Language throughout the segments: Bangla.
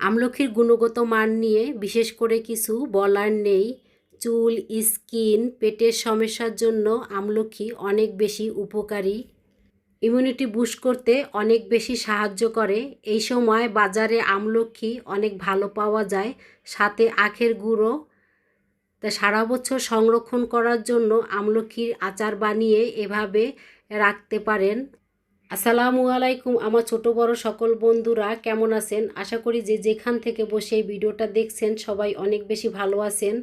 আমলখির গুণগত মান নিয়ে বিশেষ করে কিছু বলার নেই। চুল, স্কিন, পেটের সমস্যার জন্য আমলখি অনেক বেশি উপকারী। ইমিউনিটি বুস্ট করতে অনেক বেশি সাহায্য করে। এই সময় বাজারে আমলখি অনেক ভালো পাওয়া যায়। সাথে আখের গুঁড়ো। তা সারা বছর সংরক্ষণ করার জন্য আমলখির আচার বানিয়ে এভাবে রাখতে পারেন। আসসালামু আলাইকুম, আমার ছোট বড় সকল বন্ধুরা কেমন আছেন? আশা করি যে যেখান থেকে বসে এই ভিডিওটা দেখছেন সবাই অনেক বেশি ভালো আছেন।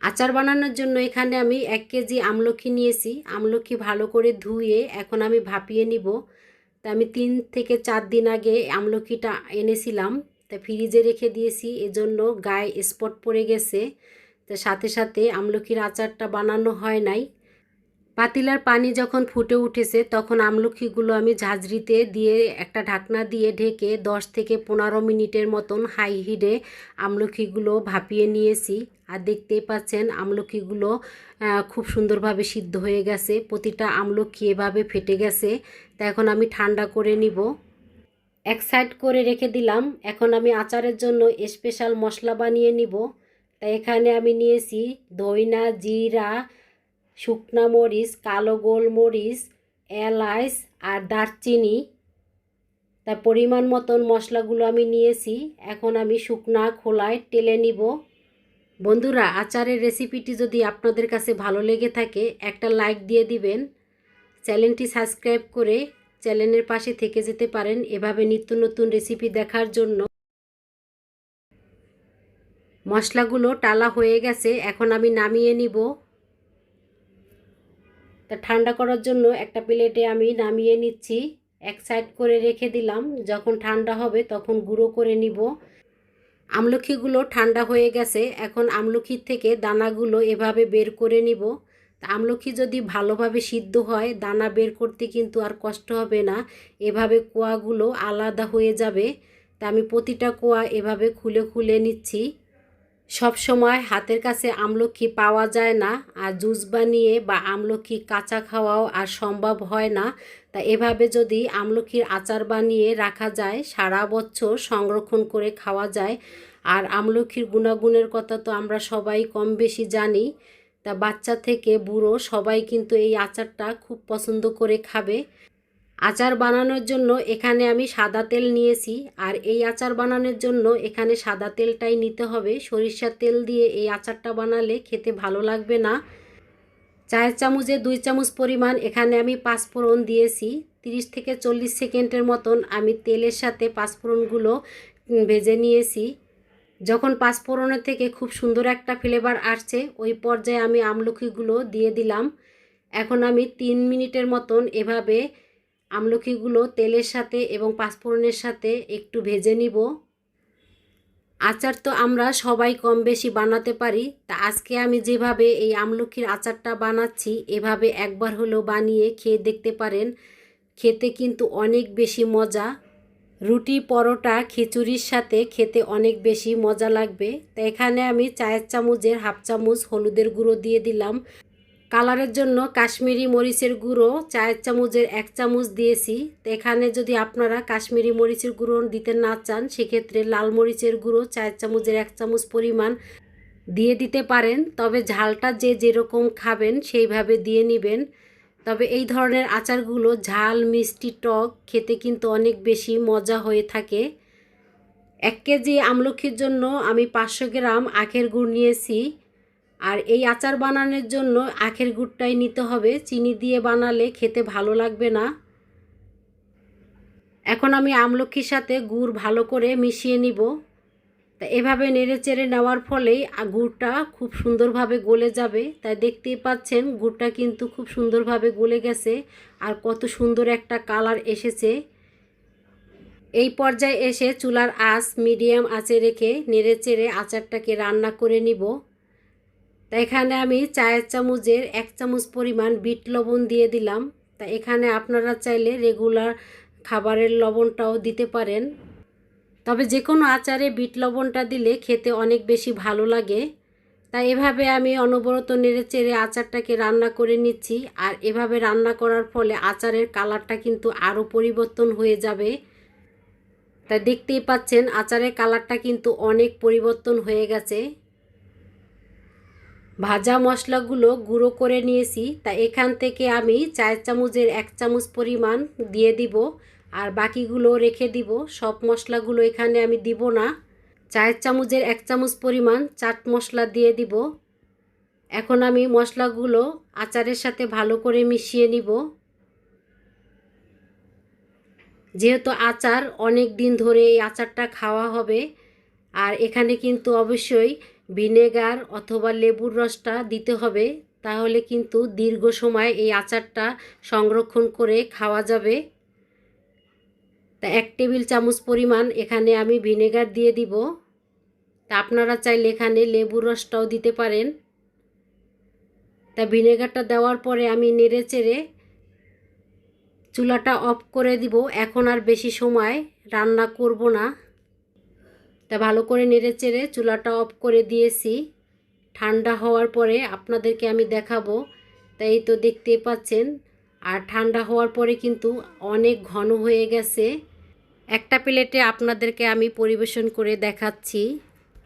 আচার বানানোর জন্য এখানে আমি এক কেজি আমলখি নিয়েছি। আমলখি ভালো করে ধুয়ে এখন আমি ভাপিয়ে নিব। তা আমি তিন থেকে চার দিন আগে আমলখিটা এনেছিলাম। তা ফ্রিজে রেখে দিয়েছি, এজন্য গায়ে স্পট পড়ে গেছে। তা সাথে সাথে আমলখির আচারটা বানানো হয় নাই। পাতিলার পানি যখন ফুটে উঠেছে, তখন আমলখিগুলো আমি ঝাঁঝরিতে দিয়ে একটা ঢাকনা দিয়ে ঢেকে দশ থেকে পনেরো মিনিটের মতন হাই হিটে আমলখিগুলো ভাপিয়ে নিয়েছি। আর দেখতেই পাচ্ছেন, আমলখিগুলো খুব সুন্দরভাবে সিদ্ধ হয়ে গেছে। প্রতিটা আমলখি এভাবে ফেটে গেছে। তা এখন আমি ঠান্ডা করে নিব। এক সাইড করে রেখে দিলাম। এখন আমি আচারের জন্য স্পেশাল মশলা বানিয়ে নিব। তা এখানে আমি নিয়েছি দইনা, জিরা শুকনা মরিচ, কালো গোলমরিচ এলাচ আর দারচিনি। তার পরিমাণ মতন মশলাগুলো আমি নিয়েছি। এখন আমি শুকনা খোলায় টেলে নিব। বন্ধুরা, আচারের রেসিপিটি যদি আপনাদের কাছে ভালো লেগে থাকে, একটা লাইক দিয়ে দিবেন। চ্যানেলটি সাবস্ক্রাইব করে চ্যানেলের পাশে থেকে যেতে পারেন এভাবে নিত্য নতুন রেসিপি দেখার জন্য। মশলাগুলো টালা হয়ে গেছে, এখন আমি নামিয়ে নিব। তা ঠান্ডা করার জন্য একটা প্লেটে আমি নামিয়ে নিচ্ছি। এক সাইড করে রেখে দিলাম। যখন ঠান্ডা হবে তখন গুঁড়ো করে নিব। আমলখিগুলো ঠান্ডা হয়ে গেছে। এখন আমলখির থেকে দানাগুলো এভাবে বের করে নিব। আমলখি যদি ভালোভাবে সিদ্ধ হয়, দানা বের করতে কিন্তু আর কষ্ট হবে না। এভাবে কোয়াগুলো আলাদা হয়ে যাবে। তা আমি প্রতিটা কোয়া এভাবে খুলে খুলে নিচ্ছি। সব সময় হাতের কাছে আমলকি পাওয়া যায় না, আর জুস বানিয়ে বা আমলকি কাঁচা খাওয়াও আর সম্ভব হয় না। তা এভাবে যদি আমলকির আচার বানিয়ে রাখা যায়, সারা বছর সংরক্ষণ করে খাওয়া যায়, আর আমলকির গুণাগুণের কথা তো আমরা সবাই কম বেশি জানি, তা বাচ্চা থেকে বুড়ো সবাই কিন্তু এই আচারটা খুব পছন্দ করে খাবে। আচার বানানোর জন্য এখানে আমি সাদা তেল নিয়েছি। আর এই আচার বানানোর জন্য এখানে সাদা তেলটাই নিতে হবে। সরিষার তেল দিয়ে এই আচারটা বানালে খেতে ভালো লাগবে না। চায়ের চামচে দুই চামচ পরিমাণ এখানে আমি পাঁচফোড়ন দিয়েছি। তিরিশ থেকে চল্লিশ সেকেন্ডের মতন আমি তেলের সাথে পাঁচফোড়নগুলো ভেজে নিয়েছি। যখন পাঁচফোড়নের থেকে খুব সুন্দর একটা ফ্লেভার আসছে, ওই পর্যায়ে আমি আমলখিগুলো দিয়ে দিলাম। এখন আমি তিন মিনিটের মতন এভাবে আমলকিগুলো তেলের সাথে এবং পাঁচফোড়নের সাথে একটু ভেজে নিব। আচার তো আমরা সবাই কম বেশি বানাতে পারি, তা আজকে আমি যেভাবে এই আমলকির আচারটা বানাচ্ছি, এভাবে একবার হলেও বানিয়ে খেয়ে দেখতে পারেন। খেতে কিন্তু অনেক বেশি মজা। রুটি, পরোটা, খিচুড়ির সাথে খেতে অনেক বেশি মজা লাগবে। তা এখানে আমি চায়ের চামচের হাফ চামচ হলুদের গুঁড়ো দিয়ে দিলাম। কালারের জন্য কাশ্মীরি মরিচের গুঁড়ো চায়ের চামচের এক চামচ দিয়েছি। তো এখানে যদি আপনারা কাশ্মীরি মরিচের গুঁড়ো দিতে না চান, সেক্ষেত্রে লাল মরিচের গুঁড়ো চায়ের চামচের এক চামচ পরিমাণ দিয়ে দিতে পারেন। তবে ঝালটা যে যেরকম খাবেন, সেইভাবে দিয়ে নেবেন। তবে এই ধরনের আচারগুলো ঝাল, মিষ্টি, টক খেতে কিন্তু অনেক বেশি মজা হয়ে থাকে। এক কেজি আমলখির জন্য আমি পাঁচশো গ্রাম আখের গুড় নিয়েছি। আর এই আচার বানানোর জন্য আখের গুড়টাই নিতে হবে। চিনি দিয়ে বানালে খেতে ভালো লাগবে না। এখন আমি আমলক্ষীর সাথে গুড় ভালো করে মিশিয়ে নিব। তা এভাবে নেড়ে চেড়ে নেওয়ার ফলেই গুড়টা খুব সুন্দরভাবে গলে যাবে। তাই দেখতেই পাচ্ছেন গুড়টা কিন্তু খুব সুন্দরভাবে গলে গেছে আর কত সুন্দর একটা কালার এসেছে। এই পর্যায়ে এসে চুলার আঁচ মিডিয়াম আঁচে রেখে নেড়ে চেড়ে আচারটাকে রান্না করে নিব। তা এখানে আমি চায়ের চামচের এক চামচ পরিমাণ বিট লবণ দিয়ে দিলাম। তা এখানে আপনারা চাইলে রেগুলার খাবারের লবণটাও দিতে পারেন। তবে যে কোনো আচারে বিট লবণটা দিলে খেতে অনেক বেশি ভালো লাগে। তাই এভাবে আমি অনবরত নেড়ে চেড়ে আচারটাকে রান্না করে নিচ্ছি। আর এভাবে রান্না করার ফলে আচারের কালারটা কিন্তু আরও পরিবর্তন হয়ে যাবে। তা দেখতেই পাচ্ছেন, আচারের কালারটা কিন্তু অনেক পরিবর্তন হয়ে গেছে। ভাজা মশলাগুলো গুঁড়ো করে নিয়েছি, তা এখান থেকে আমি চার চামচের এক চামচ পরিমাণ দিয়ে দিব, আর বাকিগুলো রেখে দিব। সব মশলাগুলো এখানে আমি দিব না। চার চামচের এক চামচ পরিমাণ চাট মশলা দিয়ে দিব। এখন আমি মশলাগুলো আচারের সাথে ভালো করে মিশিয়ে নিব। যেহেতু আচার অনেক দিন ধরে এই আচারটা খাওয়া হবে, আর এখানে কিন্তু অবশ্যই ভিনেগার অথবা লেবুর রসটা দিতে হবে, তাহলে কিন্তু দীর্ঘ সময় এই আচারটা সংরক্ষণ করে খাওয়া যাবে। তা এক টেবিল চামচ পরিমাণ এখানে আমি ভিনেগার দিয়ে দিব। তা আপনারা চাইলে এখানে লেবুর রসটাও দিতে পারেন। তা ভিনেগারটা দেওয়ার পরে আমি নেড়ে চেড়ে চুলাটা অফ করে দিব। এখন আর বেশি সময় রান্না করব না। তা ভালো করে নেড়ে চেড়ে চুলাটা অফ করে দিয়েছি। ঠান্ডা হওয়ার পরে আপনাদেরকে আমি দেখাবো। তাই তো দেখতে পাচ্ছেন। আর ঠান্ডা হওয়ার পরে কিন্তু অনেক ঘন হয়ে গেছে। একটা প্লেটে আপনাদেরকে আমি পরিবেশন করে দেখাচ্ছি।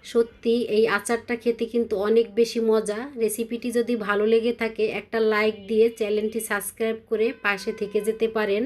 সত্যি এই আচারটা খেতে কিন্তু অনেক বেশি মজা। রেসিপিটি যদি ভালো লেগে থাকে একটা লাইক দিয়ে চ্যানেলটি সাবস্ক্রাইব করে পাশে থেকে যেতে পারেন।